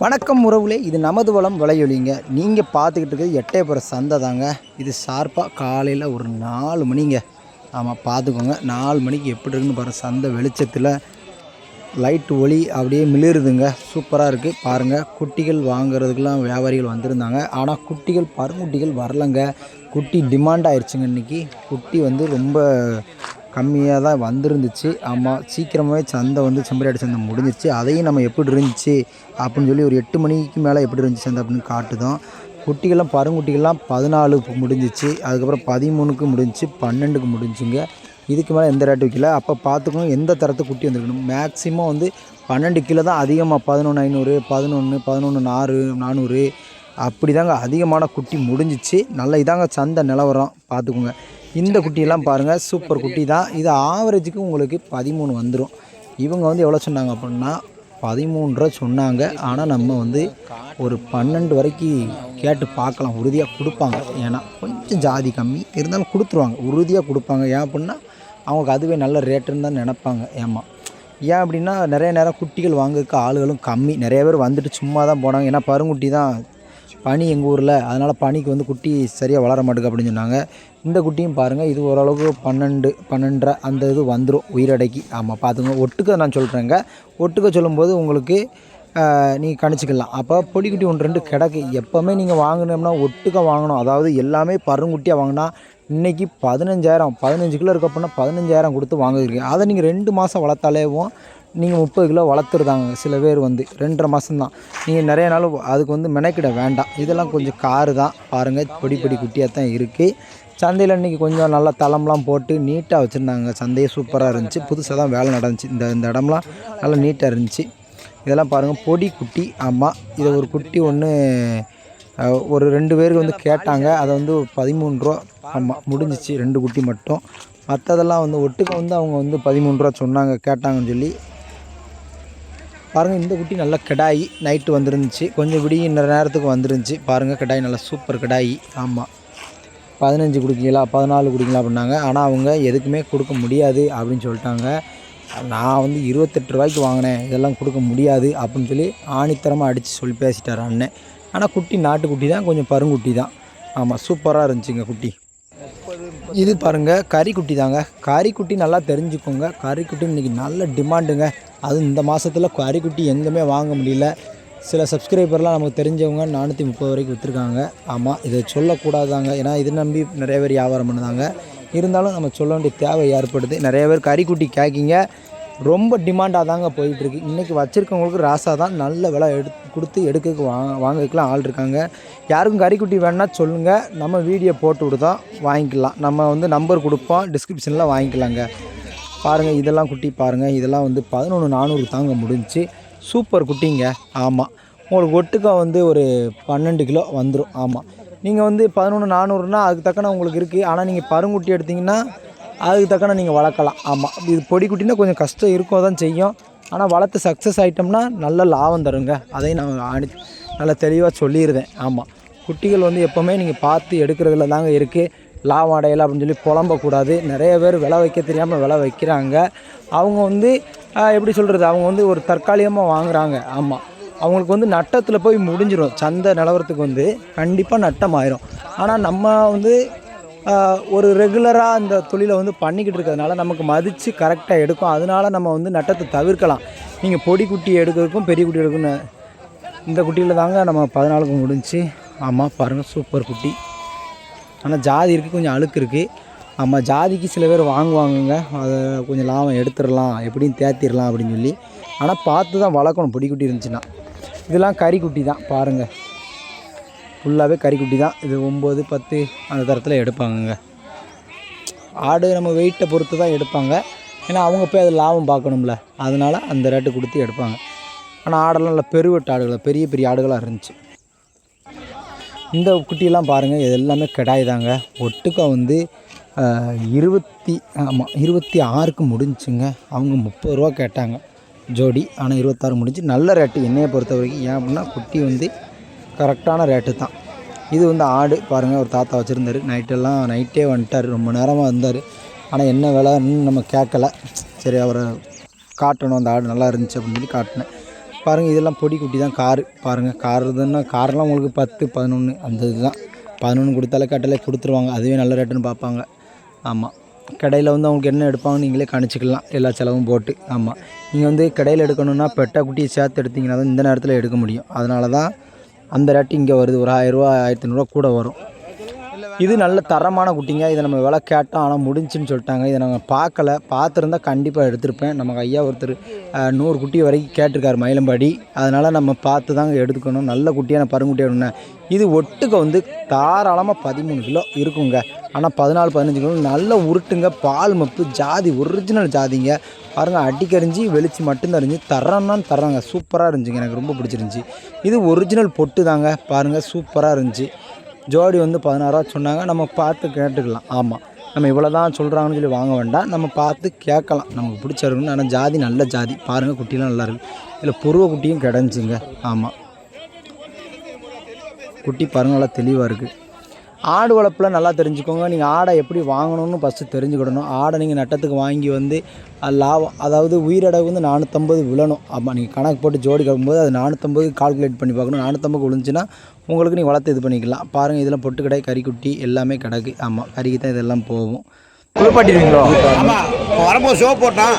வணக்கம் உறவுலே இது நமது வளம் விளையொலிங்க நீங்கள் பார்த்துக்கிட்டு இருக்கிறது எட்டயபுரம் சந்தை தாங்க. இது ஷார்ப்பாக காலையில் ஒரு நாலு மணிங்க. ஆமாம் பார்த்துக்கோங்க. நாலு மணிக்கு எப்படி இருக்குன்னு பாருங்கள் சந்தை வெளிச்சத்தில். லைட் ஒளி அப்படியே மிளிருதுங்க. சூப்பராக இருக்குது பாருங்கள் குட்டிகள் வாங்குறதுக்கெலாம் வியாபாரிகள் வந்திருந்தாங்க. ஆனால் குட்டிகள் பருங்குட்டிகள் வரலங்க. குட்டி டிமாண்ட் ஆயிடுச்சுங்க இன்றைக்கி குட்டி வந்து ரொம்ப கம்மியாக தான் வந்திருந்துச்சு. ஆமாம் சீக்கிரமாகவே சந்தை வந்து செம்பரியாடு சந்தை முடிஞ்சிச்சு அதையும் நம்ம எப்படி இருந்துச்சு அப்படின்னு சொல்லி ஒரு எட்டு மணிக்கு மேலே எப்படி இருந்துச்சு சந்தை அப்படின்னு காட்டுதோம். குட்டிகள்லாம் பருங்குட்டிகள்லாம் பதினாலு முடிஞ்சிச்சு. அதுக்கப்புறம் பதிமூணுக்கு முடிஞ்சிச்சு பன்னெண்டுக்கு முடிஞ்சுங்க. இதுக்கு மேலே எந்த ரேட்டு விற்கல அப்போ பார்த்துக்கணும் எந்த தரத்து குட்டி வந்துருக்கணும். மேக்ஸிமம் வந்து பன்னெண்டு கிலோ தான் அதிகமாக பதினொன்று ஐநூறு பதினொன்று பதினொன்று நாறு நானூறு. அப்படி தாங்க அதிகமான குட்டி முடிஞ்சிச்சு. நல்ல இதாங்க சந்தை நிலவரம். பார்த்துக்கோங்க. இந்த குட்டியெல்லாம் பாருங்கள் சூப்பர் குட்டி தான். இது ஆவரேஜுக்கு உங்களுக்கு பதிமூணு வந்துடும் இவங்க வந்து எவ்வளோ சொன்னாங்க அப்படின்னா பதிமூணு ரூபா சொன்னாங்க. ஆனால் நம்ம வந்து ஒரு பன்னெண்டு வரைக்கும் கேட்டு பார்க்கலாம். உறுதியாக கொடுப்பாங்க. ஏன்னா கொஞ்சம் ஜாதி கம்மி. இருந்தாலும் கொடுத்துருவாங்க. உறுதியாக கொடுப்பாங்க. ஏன் அப்படின்னா அவங்களுக்கு அதுவே நல்ல ரேட்டுன்னு தான் நினப்பாங்க. ஏமா ஏன் அப்படின்னா நிறைய நேரம் குட்டிகள் வாங்குறதுக்கு ஆளுகளும் கம்மி. நிறைய பேர் வந்துட்டு சும்மா தான் போனாங்க. ஏன்னா பருங்குட்டி தான் பனி எங்கள் ஊரில். அதனால் பனிக்கு வந்து குட்டி சரியாக வளர மாட்டேங்குது அப்படின்னு சொன்னாங்க. இந்த குட்டியும் பாருங்கள் இது ஓரளவுக்கு பன்னெண்டு பன்னெண்டரை அந்த இது வந்துடும் உயிரடைக்கு. ஆமாம் பார்த்துங்க ஒட்டுக்க நான் சொல்கிறேங்க ஒட்டுக்க சொல்லும்போது உங்களுக்கு நீங்கள் கணிச்சிக்கலாம். அப்போ பொடிக்குட்டி ஒன்று ரெண்டு கிடக்கு. எப்போவுமே நீங்கள் வாங்கினோம்னா ஒட்டுக்க வாங்கணும். அதாவது எல்லாமே பருங்குட்டியாக வாங்கினா இன்றைக்கி பதினஞ்சாயிரம் பதினஞ்சு கிலோ இருக்க அப்படின்னா பதினஞ்சாயிரம் கொடுத்து வாங்குறீங்க. அதை நீங்கள் ரெண்டு மாதம் வளர்த்தாலேவும் நீங்கள் முப்பது கிலோ வளர்த்துருதாங்க சில பேர் வந்து. ரெண்டரை மாதம்தான் நீங்கள் நிறைய நாள் அதுக்கு வந்து மெனக்கிட வேண்டாம். இதெல்லாம் கொஞ்சம் காரு தான் பாருங்கள் பொடி பொடி குட்டியாக தான் இருக்குது சந்தையில் இன்றைக்கி கொஞ்சம் நல்லா தளம்லாம் போட்டு நீட்டாக வச்சுருந்தாங்க. சந்தையே சூப்பராக இருந்துச்சு. புதுசாக தான் வேலை நடந்துச்சு. இந்த இந்த இடம்லாம் நல்லா நீட்டாக இருந்துச்சு. இதெல்லாம் பாருங்கள் பொடி குட்டி ஆமாம் இதை ஒரு குட்டி ஒன்று ஒரு ரெண்டு பேருக்கு வந்து கேட்டாங்க. அதை வந்து பதிமூணு ரூபா ஆமாம் முடிஞ்சிச்சு. ரெண்டு குட்டி மட்டும். மற்றதெல்லாம் வந்து ஒட்டுக்க வந்து அவங்க வந்து பதிமூணு ரூபா சொன்னாங்க கேட்டாங்கன்னு சொல்லி. பாருங்கள் இந்த குட்டி நல்லா கிடாயி நைட்டு வந்துருந்துச்சு. கொஞ்சம் விடிய இன்னொரு நேரத்துக்கு வந்துருந்துச்சு. பாருங்கள் கிடாய் நல்லா சூப்பர் கிடாயி. ஆமாம் பதினஞ்சு கொடுக்கீங்களா பதினாலு கொடுக்கீங்களா அப்படின்னாங்க. ஆனால் அவங்க எதுக்குமே கொடுக்க முடியாது அப்படின்னு சொல்லிட்டாங்க. நான் வந்து இருபத்தெட்டு ரூபாய்க்கு வாங்கினேன். இதெல்லாம் கொடுக்க முடியாது அப்படின்னு சொல்லி ஆணித்தரமாக அடித்து சொல்லி பேசிட்டார் அண்ணன். ஆனால் குட்டி நாட்டுக்குட்டி தான் கொஞ்சம் பருங்குட்டி தான். ஆமாம் சூப்பராக இருந்துச்சுங்க குட்டி. இது பாருங்கள் கறிக்குட்டி தாங்க. கறிக்குட்டி நல்லா தெரிஞ்சுக்கோங்க. கறிக்குட்டி இன்றைக்கி நல்ல டிமாண்டுங்க அதுவும் இந்த மாதத்தில் கறிக்குட்டி எங்கேயுமே வாங்க முடியல. சில சப்ஸ்கிரைபர்லாம் நமக்கு தெரிஞ்சவங்க நானூற்றி முப்பது வரைக்கும் விற்றுருக்காங்க ஆமாம் இதை சொல்லக்கூடாதாங்க. ஏன்னா இதை நம்பி நிறைய பேர் வியாபாரம் பண்ணுதாங்க. இருந்தாலும் நம்ம சொல்ல வேண்டிய தேவை ஏற்படுது. நிறைய பேர் கறிக்குட்டி கேட்கிங்க ரொம்ப டிமாண்டாக தாங்க போயிட்டுருக்கு. இன்றைக்கி வச்சுருக்கவங்களுக்கு ராசா தான் நல்ல விலை எடுத்து கொடுத்து எடுக்க வாங்க வாங்கறதுக்குலாம் ஆள் இருக்காங்க. யாருக்கும் கறிக்குட்டி வேணுன்னா சொல்லுங்கள் நம்ம வீடியோ போட்டு விடுதோம் வாங்கிக்கலாம். நம்ம வந்து நம்பர் கொடுப்போம். டிஸ்கிரிப்ஷனில் வாங்கிக்கலாங்க. பாருங்கள் இதெல்லாம் குட்டி பாருங்கள் இதெல்லாம் வந்து பதினொன்று நானூறு தாங்க முடிஞ்சுச்சு. சூப்பர் குட்டிங்க. ஆமாம் உங்களுக்கு ஒட்டுக்கா வந்து ஒரு பன்னெண்டு கிலோ வந்துடும் ஆமாம் நீங்கள் வந்து பதினொன்று நானூறுனா அதுக்கு தக்கன உங்களுக்கு இருக்குது ஆனால் நீங்கள் பருங்குட்டி எடுத்திங்கன்னா அதுக்கு தக்கன நீங்கள் வளர்க்கலாம். ஆமாம் இது பொடி குட்டினா கொஞ்சம் கஷ்டம் இருக்கும். தான் செய்யும். ஆனால் வளர்த்து சக்ஸஸ் ஆகிட்டோம்னா நல்ல லாபம் தருங்க. அதையும் நான் அனு நல்லா தெளிவாக சொல்லிடுறேன் ஆமாம் குட்டிகள் வந்து எப்போவுமே நீங்கள் பார்த்து எடுக்கிறதுல தாங்க இருக்குது லாபம் அடையலை அப்படின்னு சொல்லி புலம்பக்கூடாது. நிறைய பேர் விலை வைக்க தெரியாமல் விலை வைக்கிறாங்க. அவங்க வந்து எப்படி சொல்கிறது அவங்க வந்து ஒரு தற்காலிகமாக வாங்குறாங்க. ஆமாம் அவங்களுக்கு வந்து நட்டத்தில் போய் முடிஞ்சிடும் சந்தை நிலவரத்துக்கு வந்து கண்டிப்பாக நட்டம் ஆயிரும். ஆனால் நம்ம வந்து ஒரு ரெகுலராக அந்த தொழிலை வந்து பண்ணிக்கிட்டு இருக்கிறதுனால நமக்கு மதித்து கரெக்டாக எடுக்கும். அதனால நம்ம வந்து நட்டத்தை தவிர்க்கலாம். நீங்கள் பொடி குட்டி எடுக்கிறதுக்கும் பெரிய குட்டி எடுக்கணும் இந்த குட்டியில் தாங்க நம்ம பதினாலுக்கு முடிஞ்சுச்சு ஆமாம் பாருங்கள் சூப்பர் குட்டி. ஆனால் ஜாதி இருக்குது கொஞ்சம் அழுக்கு இருக்குது ஆமாம் ஜாதிக்கு சில பேர் வாங்குவாங்கங்க. அதை கொஞ்சம் லாபம் எடுத்துடலாம் எப்படியும் தேத்திடலாம் அப்படின்னு சொல்லி. ஆனால் பார்த்து தான் வளர்க்கணும். பொடி குட்டி இருந்துச்சுன்னா. இதெல்லாம் கறிக்குட்டி தான் பாருங்கள் ஃபுல்லாகவே கறிக்குட்டி தான். இது ஒம்பது பத்து அந்த தரத்தில் எடுப்பாங்கங்க. ஆடு நம்ம வெயிட்டை பொறுத்து தான் எடுப்பாங்க. ஏன்னா அவங்க போய் அது லாபம் பார்க்கணும்ல. அதனால் அந்த ரேட்டு கொடுத்து எடுப்பாங்க. ஆனால் ஆடெல்லாம் நல்ல பெருவெட்டு ஆடுகள் பெரிய பெரிய ஆடுகளாக இருந்துச்சு. இந்த குட்டியெல்லாம் பாருங்கள் இது எல்லாமே கிடாய் தாங்க. ஒட்டுக்கா வந்து இருபத்தி ஆமாம் இருபத்தி ஆறுக்கு முடிஞ்சுங்க. அவங்க முப்பது ரூபா கேட்டாங்க. ஜோடி ஆனால் இருபத்தாறு முடிஞ்சு. நல்ல ரேட்டு என்னையை பொறுத்த வரைக்கும். ஏன் அப்படின்னா குட்டி வந்து கரெக்டான ரேட்டு தான். இது வந்து ஆடு பாருங்கள் ஒரு தாத்தா வச்சுருந்தாரு. நைட்டெல்லாம் நைட்டே வந்துட்டார். ரொம்ப நேரமாக இருந்தார் ஆனால் என்ன விலைன்னு நம்ம கேட்கல. சரி அவரை காட்டணும். அந்த ஆடு நல்லா இருந்துச்சு அப்படின்னு சொல்லி காட்டினேன். பாருங்கள் இதெல்லாம் பொடி குட்டி தான். காரு பாருங்கள் கார் இதுன்னா கார்லாம் உங்களுக்கு பத்து பதினொன்று அந்த இதுதான். பதினொன்று கொடுத்தாலே கட்டளை கொடுத்துருவாங்க. அதுவே நல்ல ரேட்டுன்னு பார்ப்பாங்க. ஆமாம் கடையில் வந்து அவங்களுக்கு என்ன எடுப்பாங்கன்னு நீங்களே கணிச்சிக்கலாம். எல்லா செலவும் போட்டு. ஆமாம் நீங்கள் வந்து கடையில் எடுக்கணுன்னா பெட்டா குட்டியை சேர்த்து எடுத்தீங்கன்னா தான் இந்த நேரத்தில் எடுக்க முடியும். அதனால தான் அந்த ரேட்டு இங்கே வருது. ஒரு ஆயிரரூவா ஆயிரத்தி ஐநூறுரூவா கூட வரும். இது நல்ல தரமான குட்டிங்க. இதை நம்ம விலை கேட்டோம் ஆனால் முடிஞ்சுன்னு சொல்லிட்டாங்க. இதை நாங்கள் பார்க்கல. பார்த்துருந்தா கண்டிப்பாக எடுத்திருப்பேன். நமக்கு ஐயா ஒருத்தர் நூறு குட்டி வரைக்கும் கேட்டிருக்காரு மயிலம்பாடி. அதனால் நம்ம பார்த்து தாங்க எடுத்துக்கணும். நல்ல குட்டியான பருங்குட்டி வேணும்னேன் இது ஒட்டுக்க வந்து தாராளமாக பதிமூணு கிலோ இருக்குங்க. ஆனால் பதினாலு பதினஞ்சு கிலோ. நல்ல உருட்டுங்க. பால் மப்பு ஜாதி ஒரிஜினல் ஜாதிங்க. பாருங்கள் அடிக்கரிஞ்சு வெளிச்சு மட்டும் தெரிஞ்சு தரம்னான்னு தர்றாங்க. சூப்பராக இருந்துச்சுங்க. எனக்கு ரொம்ப பிடிச்சிருந்துச்சி. இது ஒரிஜினல் பொட்டு தாங்க. பாருங்கள் சூப்பராக இருந்துச்சு. ஜோடி வந்து பதினாறுவா சொன்னாங்க. நம்ம பார்த்து கேட்டுக்கலாம். ஆமாம் நம்ம இவ்வளோ தான் சொல்கிறாங்கன்னு சொல்லி வாங்க வேண்டாம். நம்ம பார்த்து கேட்கலாம். நமக்கு பிடிச்சிருக்குன்னு ஆனால் ஜாதி நல்ல ஜாதி. பாருங்கள் குட்டிலாம் நல்லா இருக்குது இல்லை புருவ குட்டியும் கிடஞ்சிங்க. ஆமாம் குட்டி பாருங்கள் நல்லா தெளிவாக இருக்குது ஆடு வளர்ப்பில் நல்லா தெரிஞ்சுக்கோங்க. நீங்கள் ஆடை எப்படி வாங்கணும்னு ஃபஸ்ட்டு தெரிஞ்சுக்கிடணும். ஆடை நீங்கள் நட்டத்துக்கு வாங்கி வந்து அது லாபம் அதாவது உயிரடகு வந்து நானூற்றம்பது விழணும். ஆமாம் நீங்கள் கணக்கு போட்டு ஜோடி கட்டும்போது அது நானூற்றம்பது கால்குலேட் பண்ணி பார்க்கணும். நானூற்றம்பது விழுந்துச்சுன்னா உங்களுக்கு நீங்கள் வளர்த்து இது பண்ணிக்கலாம். பாருங்கள் இதெல்லாம் பொட்டு கடை கறிக்குட்டி எல்லாமே கிடக்கு. ஆமாம் கறிக்கு தான் இதெல்லாம் போகும். குளிப்பாட்டிடுவீங்களோ? ஆமா இப்போ வரும்போது ஷோ போட்டோம்.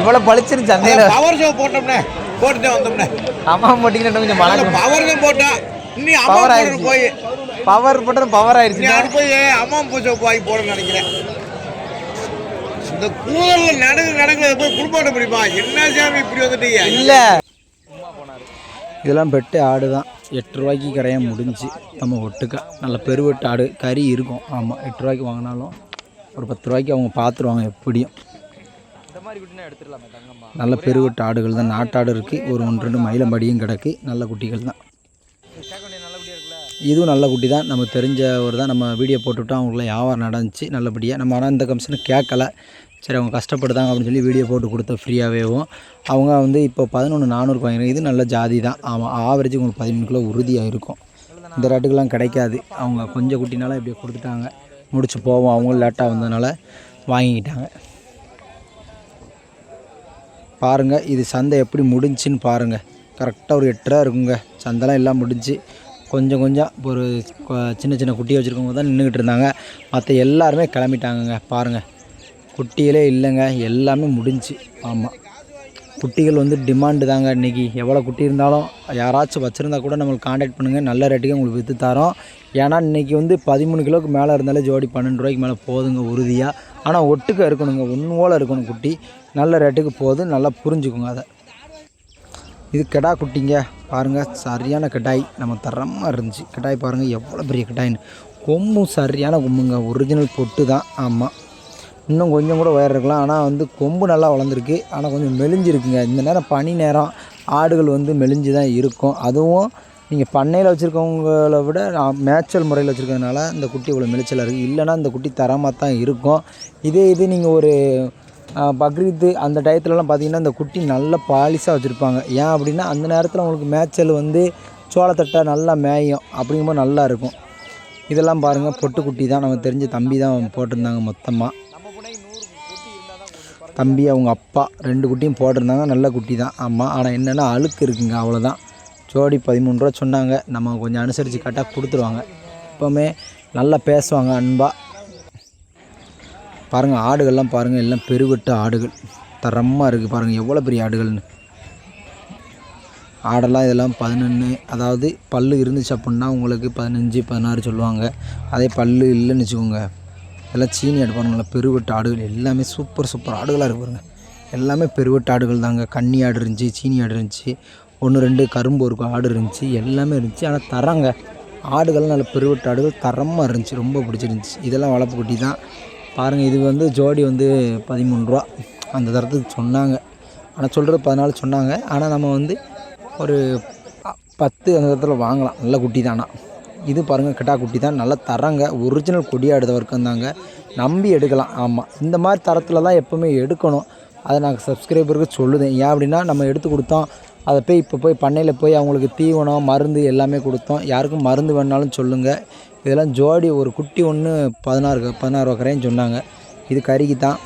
இவ்வளோ பளிச்சிருச்சு சந்தையில் பவர் ஷோ போட்டோம்னே போட்டுட்டே வந்தோம்னே. அம்மா போட்டிங்கன்னா கொஞ்சம் மழை பவர் தான் போட்டோம். இன்னும் போய் பவர் போட்டு பவர் ஆயிடுச்சு. அது போய் அம்மா பூஜை போய் போடணும்னு நினைக்கிறேன். இந்த கூதல்ல நடக்கு நடக்கிறத போய் குடும்பத்தை பிடிப்பா என்ன சாமி இப்படி வந்துட்டீங்க? இல்லை. இதெல்லாம் பெட்டு ஆடு தான். எட்டு ரூபாய்க்கு கரையாக முடிஞ்சு நம்ம ஒட்டுக்கா. நல்ல பெருவெட்டு ஆடு கறி இருக்கும். ஆமாம் எட்டு ரூபாய்க்கு வாங்கினாலும் ஒரு பத்து ரூபாய்க்கு அவங்க பார்த்துருவாங்க எப்படியும். நல்ல பெருவெட்டு ஆடுகள் தான். நாட்டாடு இருக்குது ஒரு ஒன்று ரெண்டு மயிலம்படியும் கிடக்கு. நல்ல குட்டிகள் தான். இதுவும் நல்ல குட்டி தான். நம்ம தெரிஞ்சவர் தான். நம்ம வீடியோ போட்டுவிட்டோம் அவங்களுக்குலாம் வியாபாரம் நடந்துச்சு. நல்லபடியாக நம்ம ஆனால் இந்த கமிஷனை கேட்கல. சரி அவங்க கஷ்டப்படுதாங்க அப்படின்னு சொல்லி வீடியோ போட்டு கொடுத்தோம் ஃப்ரீயாகவேவும் அவங்க வந்து இப்போ பதினொன்று நானூறுக்கு வாங்கினோம் இது நல்ல ஜாதி தான். ஆமாம் ஆவரேஜ் உங்களுக்கு பதிமூணு கிலோ உறுதியாக இருக்கும். இந்த ரேட்டுக்கெல்லாம் கிடைக்காது. அவங்க கொஞ்சம் குட்டினால இப்படி கொடுத்துட்டாங்க. முடிச்சு போவோம். அவங்களும் லேட்டாக வந்ததுனால வாங்கிக்கிட்டாங்க. பாருங்கள் இது சந்தை எப்படி முடிஞ்சுன்னு பாருங்கள் கரெக்டாக ஒரு எட்டரை இருக்குங்க. சந்தைலாம் எல்லாம் முடிஞ்சு. கொஞ்சம் கொஞ்சம் ஒரு சின்ன சின்ன குட்டியை வச்சுருக்கவங்க தான் நின்றுக்கிட்டு இருந்தாங்க. மற்ற எல்லாருமே கிளம்பிட்டாங்கங்க. பாருங்கள் குட்டிகளே இல்லைங்க. எல்லாமே முடிஞ்சு. ஆமாம் குட்டிகள் வந்து டிமாண்டு தாங்க இன்றைக்கி எவ்வளோ குட்டி இருந்தாலும் யாராச்சும் வச்சுருந்தா கூட நம்மளுக்கு காண்டாக்ட் பண்ணுங்கள் நல்ல ரேட்டுக்கு உங்களுக்கு விற்று தரோம். ஏன்னா இன்றைக்கி வந்து பதிமூணு கிலோவுக்கு மேலே இருந்தாலே ஜோடி பன்னெண்டு ரூபாய்க்கு மேலே போதுங்க உறுதியாக ஆனால் ஒட்டுக்க இருக்கணுங்க. ஒன்று போல் இருக்கணும் குட்டி. நல்ல ரேட்டுக்கு போகுது. நல்லா புரிஞ்சுக்குங்க அதை. இது கெடா குட்டிங்க. பாருங்கள் சரியான கெடாய் நம்ம தரமாக இருந்துச்சு. கெடாய் பாருங்கள் எவ்வளோ பெரிய கெடாயின்னு. கொம்பும் சரியான கொம்புங்க. ஒரிஜினல் பொட்டு தான். ஆமாம் இன்னும் கொஞ்சம் கூட உயர் இருக்கலாம். ஆனால் வந்து கொம்பு நல்லா வளர்ந்துருக்கு. ஆனால் கொஞ்சம் மெலிஞ்சிருக்குங்க. இந்த நேரம் பனி நேரம் ஆடுகள் வந்து மெலிஞ்சு தான் இருக்கும். அதுவும் நீங்கள் பண்ணையில் வச்சுருக்கவங்கள விட நான் மேய்ச்சல் முறையில் வச்சுருக்கிறதுனால இந்த குட்டி இவ்வளோ மெலிச்சலாக இருக்குது இல்லைன்னா இந்த குட்டி தரமாக தான் இருக்கும். இதே இது நீங்கள் ஒரு பக்ரீத்து அந்த டயத்துலலாம் பார்த்தீங்கன்னா இந்த குட்டி நல்ல பாலிஷாக வச்சுருப்பாங்க. ஏன் அப்படின்னா அந்த நேரத்தில் உங்களுக்கு மேய்ச்சல் வந்து சோளத்தட்டை நல்லா மேயும். அப்படிங்கும்போது நல்லா இருக்கும். இதெல்லாம் பாருங்கள் பொட்டுக்குட்டி தான். நமக்கு தெரிஞ்ச தம்பி தான் போட்டிருந்தாங்க மொத்தமாக தம்பி அவங்க அப்பா ரெண்டு குட்டியும் போட்டிருந்தாங்க. நல்ல குட்டி தான். ஆமாம் ஆனால் என்னென்னா அழுக்கு இருக்குங்க அவ்வளோதான் ஜோடி பதிமூணு ரூபா சொன்னாங்க. நம்ம கொஞ்சம் அனுசரித்து கரெக்டாக கொடுத்துருவாங்க. எப்போவுமே நல்லா பேசுவாங்க அன்பாக பாருங்கள் ஆடுகள்லாம் பாருங்கள் எல்லாம் பெருவெட்டு ஆடுகள். தரமாக இருக்குது பாருங்கள் எவ்வளோ பெரிய ஆடுகள்னு. ஆடெல்லாம் இதெல்லாம் பதினொன்று அதாவது பல்லு இருந்துச்சு அப்படின்னா உங்களுக்கு பதினஞ்சு பதினாறு சொல்லுவாங்க. அதே பல்லு இல்லைன்னு வச்சுக்கோங்க. இதெல்லாம் சீனி ஆடு பாருங்களா பெருவெட்டு ஆடுகள். எல்லாமே சூப்பர் சூப்பர் ஆடுகளாக இருக்கு பாருங்கள் எல்லாமே பெருவெட்டு ஆடுகள் தாங்க. கன்னி ஆடு இருந்துச்சு சீனி ஆடு இருந்துச்சு ஒன்று ரெண்டு கரும்பு ஒரு ஆடு இருந்துச்சு எல்லாமே இருந்துச்சு. ஆனால் தராங்க. ஆடுகள் நல்ல பெருவெட்டு ஆடுகள் தரமாக இருந்துச்சு. ரொம்ப பிடிச்சிருந்துச்சி. இதெல்லாம் வளர்ப்பு குட்டி தான். பாருங்கள் இது வந்து ஜோடி வந்து பதிமூணு ரூபா. அந்த தரத்துக்கு சொன்னாங்க. ஆனால் சொல்கிறது பதினாலு சொன்னாங்க. ஆனால் நம்ம வந்து ஒரு பத்து அந்த இடத்துல வாங்கலாம். நல்ல குட்டி தானா. இது பாருங்கள் கிட்டா குட்டி தான். நல்லா தரங்க. ஒரிஜினல் கொடியாடுத வரைக்கும் தாங்க. நம்பி எடுக்கலாம். ஆமாம் இந்த மாதிரி தரத்தில் தான் எப்போவுமே எடுக்கணும். அதை நாங்கள் சப்ஸ்கிரைபருக்கு சொல்லுதேன். ஏன் அப்படின்னா நம்ம எடுத்து கொடுத்தோம். அதை போய் இப்போ போய் பண்ணையில் போய் அவங்களுக்கு தீவனம் மருந்து எல்லாமே கொடுத்தோம். யாருக்கும் மருந்து வேணாலும் சொல்லுங்கள் இதெல்லாம் ஜோடி ஒரு குட்டி ஒன்று பதினாறு பதினாறு ரூபா சொன்னாங்க. இது கறிக்கு தான்.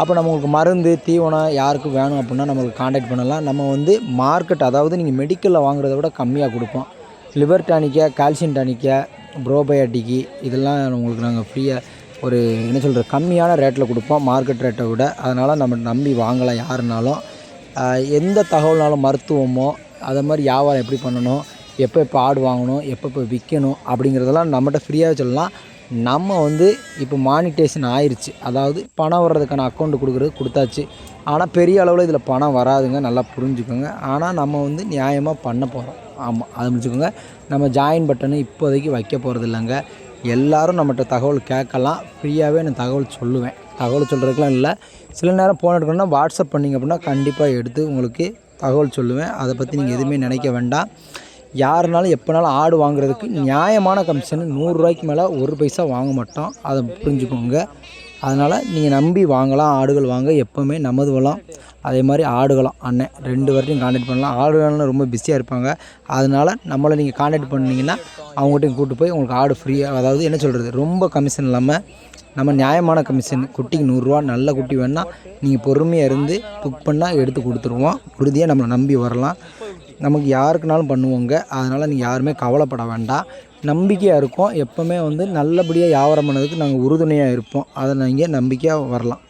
அப்போ நம்மளுக்கு மருந்து தீவனம் யாருக்கு வேணும் அப்படின்னா நம்மளுக்கு காண்டாக்ட் பண்ணலாம். நம்ம வந்து மார்க்கெட் அதாவது நீங்கள் மெடிக்கலில் வாங்குறத விட கம்மியாக கொடுப்போம். லிவர் டானிக்கா கால்சியம் டானிக்கா ப்ரோபயோட்டிக்கு இதெல்லாம் உங்களுக்கு நாங்கள் ஃப்ரீயாக ஒரு என்ன சொல்கிறது கம்மியான ரேட்டில் கொடுப்போம். மார்க்கெட் ரேட்டை விட. அதனால் நம்ம நம்பி வாங்கலாம் யாருனாலும். எந்த தகவல்னாலும் மருத்துவமோ அதை மாதிரி வியாபாரம் எப்படி பண்ணணும் எப்போ எப்போ ஆடு வாங்கணும் எப்போ எப்போ விற்கணும் அப்படிங்கிறதெல்லாம் நம்மகிட்ட ஃப்ரீயாக சொல்லலாம். நம்ம வந்து இப்போ மானிட்டேஷன் ஆயிடுச்சு அதாவது பணம் வர்றதுக்கான அக்கௌண்ட் கொடுக்குறது கொடுத்தாச்சு. ஆனால் பெரிய அளவில் இதில் பணம் வராதுங்க. நல்லா புரிஞ்சுக்கோங்க. ஆனால் நம்ம வந்து நியாயமாக பண்ண போகிறோம் ஆமாம் அது முடிச்சுக்கோங்க. நம்ம ஜாயின் பட்டனு இப்போதைக்கு வைக்க போகிறது இல்லைங்க எல்லாரும் நம்மகிட்ட தகவல் கேட்கலாம். ஃப்ரீயாகவே நான் தகவல் சொல்லுவேன். தகவல் சொல்கிறதுக்குலாம் இல்லை. சில நேரம் ஃபோன் எடுக்கணும்னா வாட்ஸ்அப் பண்ணிங்க அப்படின்னா கண்டிப்பாக எடுத்து உங்களுக்கு தகவல் சொல்லுவேன். அதை பற்றி நீங்கள் எதுவுமே நினைக்க வேண்டாம். யாருனாலும் எப்போனாலும் ஆடு வாங்குறதுக்கு நியாயமான கமிஷன் நூறுரூவாய்க்கு மேலே ஒரு பைசா வாங்க மாட்டோம். அதை புரிஞ்சுக்கோங்க. அதனால் நீங்கள் நம்பி வாங்கலாம் ஆடுகள் வாங்க எப்போவுமே நமது வளம். அதே மாதிரி ஆடுகளாம் அண்ணன் ரெண்டு வரையும் காண்டாக்ட் பண்ணலாம். ஆடுகள்லாம் ரொம்ப பிஸியாக இருப்பாங்க. அதனால் நம்மளை நீங்கள் காண்டாக்ட் பண்ணிங்கன்னா அவங்ககிட்டையும் கூப்பிட்டு போய் உங்களுக்கு ஆடு ஃப்ரீயாக அதாவது என்ன சொல்கிறது ரொம்ப கமிஷன் இல்லாமல் நம்ம நியாயமான கமிஷன் குட்டிக்கு நூறுரூவா நல்ல குட்டி வேணால் நீங்கள் பொறுமையாக இருந்து புக் பண்ணால் எடுத்து கொடுத்துருவோம். உறுதியாக நம்மளை நம்பி வரலாம். நமக்கு யாருக்குனாலும் பண்ணுவோங்க. அதனால் நீங்கள் யாருமே கவலைப்பட வேண்டாம். நம்பிக்கையாக இருக்கும். எப்போவுமே வந்து நல்லபடியாக வியாபாரம் பண்ணதுக்கு நாங்கள் உறுதுணையாக இருப்போம். அதை நீங்கள் நம்பிக்கையாக வரலாம்.